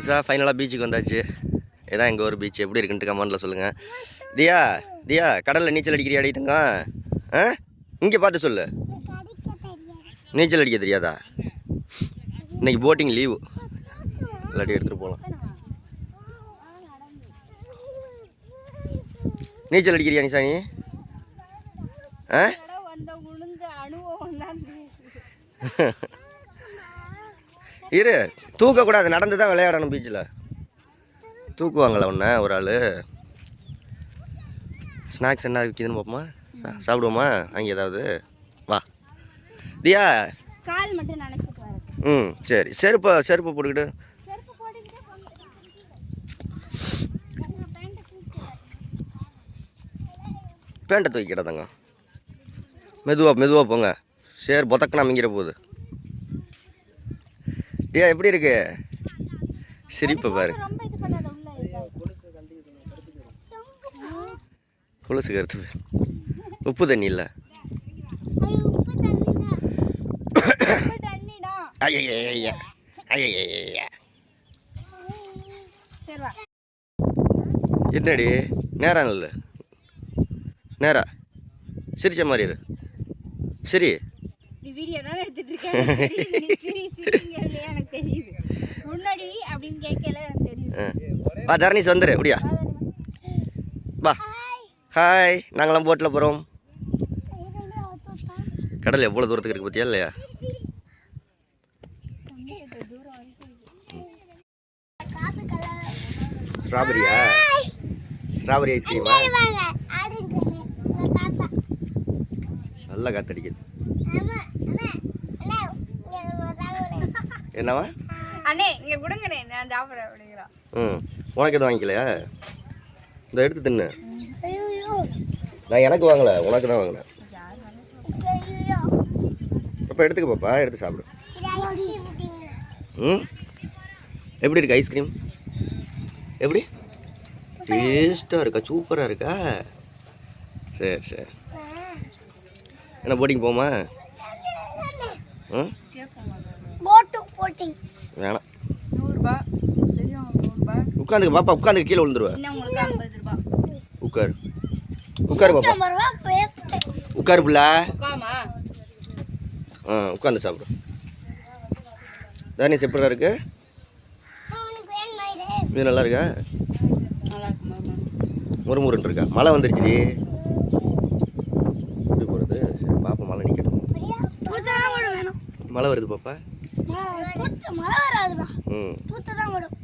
நிஷா ஃபைனலாக பீச்சுக்கு வந்தாச்சு. இதான் எங்கள் ஒரு பீச் எப்படி இருக்குன்ட்டு கமெண்ட்டில் சொல்லுங்கள் தியா தியா கடலில் நீச்சல் அடிக்கிறியா அடித்தங்க ஆ? இங்கே பார்த்து சொல்லு. நீச்சல் அடிக்க தெரியாதா? இன்னைக்கு போட்டிங் லீவு இல்லாட்டி எடுத்துகிட்டு போகலாம் நீச்சல் அடிக்கிறியா நிஷா நீ? ஆ? இரு தூக்கக்கூடாது நடந்து தான் விளையாடணும் பீச்சில் தூக்குவாங்களா உன்னை ஒரு ஆள்? ஸ்நாக்ஸ் என்ன விற்கிதுன்னு பார்ப்போமா? சாப்பிடுவோமா? அங்கே ஏதாவது? வா. தியா. கால் மட்டும் ம் சரி. செருப்பை செருப்பை போட்டுக்கிட்டு. பேண்ட்டை தூக்கு. பேண்ட்டை தூக்கிக்கிட்டதாங்க மெதுவாக மெதுவாக போங்க. சரி பொத்தக்கனா மிங்கிற போகுது. ஏ எப்படி இருக்கு? சிரிப்பை பாரு. கொலுசு கருத்து உப்பு தண்ணி இல்லை. உப்பு ஐயா ஐயா என்னடி? நேரம் இல்லை. நேரா. சிரிச்ச மாதிரி இரு. சரி. வீடியோ தானே எடுத்துட்டு இருக்க எனக்கு தெரியுது. முன்னாடி அப்படின்னு கேட்கல எனக்கு தெரியுது. வா தரணீஸ் வந்துரு. அப்படியா வா ஹாய் நாங்களாம் போட்டில் போகிறோம் கடல் எவ்வளோ தூரத்துக்கு இருக்கு பார்த்தியா இல்லையா? ஸ்ட்ராபெரியா ஸ்ட்ராபெரி ஐஸ்கிரீமா நல்லா காத்தடிக்குது. என்னவா அண்ணே இங்க கொடுங்கண்ணே நான் சாப்பிட்றேன் அப்படிங்கிறான் ம் உனக்கு எதுவும் வாங்கிக்கலையா? இந்த எடுத்து தின்னு. நான் எனக்கு வாங்கலை உனக்கு தான் வாங்கினேன். அப்போ எடுத்துக்க பாப்பா எடுத்து சாப்பிடு. ம் எப்படி இருக்கு ஐஸ்கிரீம்? எப்படி? டேஸ்ட்டாக இருக்கா. சூப்பராக இருக்கா? சரி சரி. என்ன போட்டிங் போமா ம் வேணாம். உட்காந்துக்க பாப்பா உட்காந்துக்க கீழே விழுந்துருவா. உட்காரு. உட்காரு பாப்பா. உட்காரு பிள்ளை. ஆ உட்காந்து சாப்பிடு. தானியம் எப்படிடா இருக்கு? இது நல்லா இருக்கா? முறுமுறுன்னு இருக்கா மழை வந்துருச்சுடி எப்படி போகிறது சரி பாப்பா மழை நிற்கட்டும் வேணும் மழை வருது பாப்பா? மழை வராதுப்பா ம். தூத்த தான் வரும்.